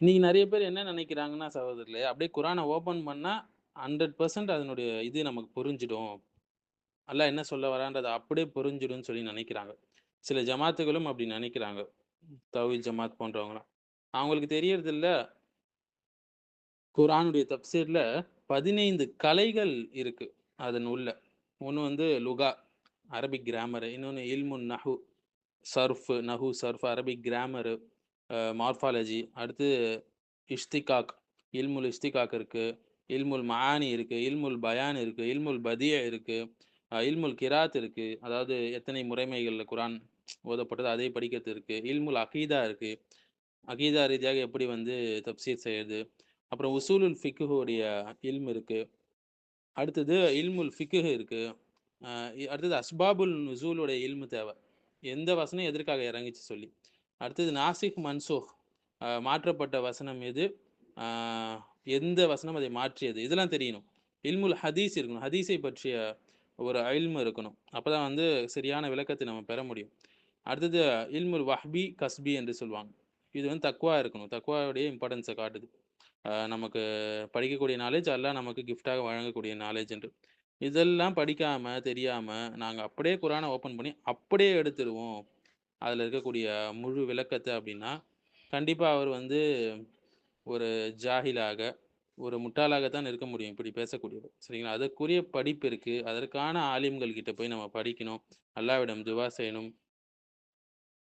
இன்னைக்கு நிறைய பேர் என்ன நினைக்கிறாங்கன்னா சகோதரர்களே, அப்படியே குரானை ஓப்பன் பண்ணா 100% அதனுடைய இது நமக்கு புரிஞ்சிடும். அல்ல என்ன சொல்ல வரான்றது அப்படியே புரிஞ்சிடும்னு சொல்லி நினைக்கிறாங்க சில ஜமாத்துகளும் அப்படி நினைக்கிறாங்க தவில் ஜமாத் போன்றவங்கலாம். அவங்களுக்கு தெரியறது இல்லை குரானுடைய தப்சீரில் பதினைந்து கலைகள் இருக்கு. அதன் உள்ள. ஒன்று வந்து லுகா, அரபிக் கிராமரு இன்னொன்னு இல்முன் நஹு சர்ஃப், நஹு சர்ஃப், அரபிக் கிராமரு மார்ஃபாலஜி. அடுத்து இஷ்திகாக், இல்முல் இஷ்திகாக் இருக்குது இல்முல் மஆனி இருக்குது இல்முல் பயான் இருக்குது இல்முல் பதிய இருக்குது இல்முல் கிராத் இருக்குது அதாவது எத்தனை முறைமைகளில் குரான் ஓதப்பட்டது அதை படிக்கிறது இருக்குது இல்முல் அகீதா இருக்குது அகீதா ரீதியாக எப்படி வந்து தப்சீர் செய்யறது. அப்புறம் உசூலுல் ஃபிக்குடைய இல்ம் இருக்குது அடுத்தது இல்முல் ஃபிக்கு இருக்குது அடுத்தது அஸ்பாபுல் நுசூலுடைய இல்மு தேவை. எந்த வசனம் எதற்காக இறங்குச்சு சொல்லி. அடுத்தது நாசிக், மன்சூக் மாற்றப்பட்ட வசனம் எது? எந்த வசனம் அதை மாற்றியது? இதெல்லாம் தெரியணும். இல்முல் ஹதீஸ் இருக்கணும். ஹதீஸை பற்றிய ஒரு அயில்மு இருக்கணும். அப்பதான் வந்து சரியான விளக்கத்தை நம்ம பெற முடியும். அடுத்தது இல்முல் வஹ்பி, கஸ்பி என்று சொல்லுவாங்க இது வந்து தக்குவா இருக்கணும். தக்குவாவுடைய இம்பார்ட்டன்ஸை காட்டுது. நமக்கு படிக்கக்கூடிய நாலேஜ் எல்லாம் நமக்கு கிஃப்ட்டாக வழங்கக்கூடிய நாலேஜ் என்று. இதெல்லாம் படிக்காமல் தெரியாமல் நாங்கள் அப்படியே குரானை ஓப்பன் பண்ணி அப்படியே எடுத்துருவோம். அதுல இருக்கக்கூடிய முழு விளக்கத்தை அப்படின்னா, கண்டிப்பா அவர் வந்து ஒரு ஜாகிலாக ஒரு முட்டாளாகத்தான் இருக்க முடியும். இப்படி பேசக்கூடியவர். சரிங்களா? அதற்குரிய படிப்பு இருக்கு. அதற்கான ஆலிம்கள் கிட்ட போய் நம்ம படிக்கணும். அல்லாஹ்விடம் துவா செய்யணும்.